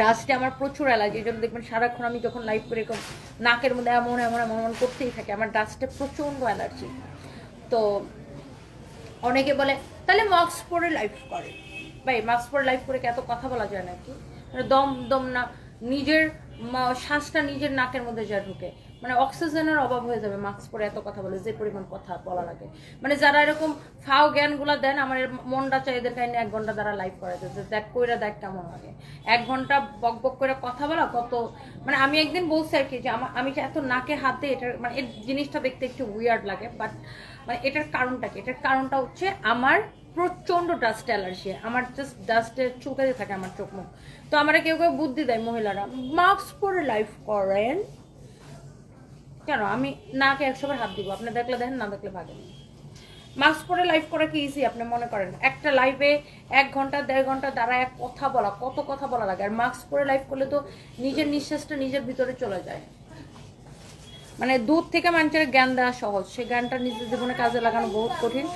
ডাস্টে আমার প্রচুর অ্যালার্জি জন্য দেখবেন সারাক্ষণ আমি যখন লাইভ করে, এরকম নাকের মধ্যে এমন এমন এমন এমন করতেই থাকে। আমার ডাস্টে প্রচণ্ড অ্যালার্জি তো অনেকে বলে, তাহলে মাস্ক পরে লাইভ করে। ভাই মাস্ক পরে লাইভ করে এত কথা বলা যায় নাকি? মানে দম দম না, নিজের শ্বাসটা নিজের নাকের মধ্যে যা ঢুকে। মানে অক্সিজেনের অভাব হয়ে যাবে মাস্ক পরে এত কথা বলে, যে পরিমাণ কথা বলা লাগে মানে যারা এরকম ফাও জ্ঞানগুলো দেন, আমার মনটা চাই এদের কাহিনী এক ঘণ্টা দ্বারা লাইভ করে যে দেখ, কইরা দেখ কেমন লাগে। এক ঘণ্টা বক বক করে কথা বলা কত মানে আমি একদিন বলছি আর কি যে আমি যে এত নাকে হাতে এটার মানে এই জিনিসটা দেখতে একটু উইয়ার্ড লাগে বাট মানে এটার কারণটা কি? এটার কারণটা হচ্ছে আমার প্রচণ্ড ডাস্ট অ্যালার্জি আমার জাস্ট ডাস্টে চোখে থাকে আমার চোখ মুখ। তো আমরা কেউ কেউ বুদ্ধি দেয় মহিলারা মাস্ক পরে লাইভ করেন। কেন? আমি নাকে একশোবার হাত দিব, আপনি দেখলে দেখেন, না দেখলে ভাগেন মাস্ক পরে লাইভ করা কি ইজি আপনি মনে করেন? একটা লাইভে এক ঘণ্টা, দেড় ঘণ্টা দ্বারা এক কথা বলা, কত কথা বলা লাগে। আর মাস্ক পরে লাইভ করলে তো নিজের নিঃশ্বাসটা নিজের ভিতরে চলে যায়। মানে দূর থেকে মানুষের জ্ঞান দেওয়া সহজ সেই জ্ঞানটা নিজের জীবনে কাজে লাগানো বহুত কঠিন।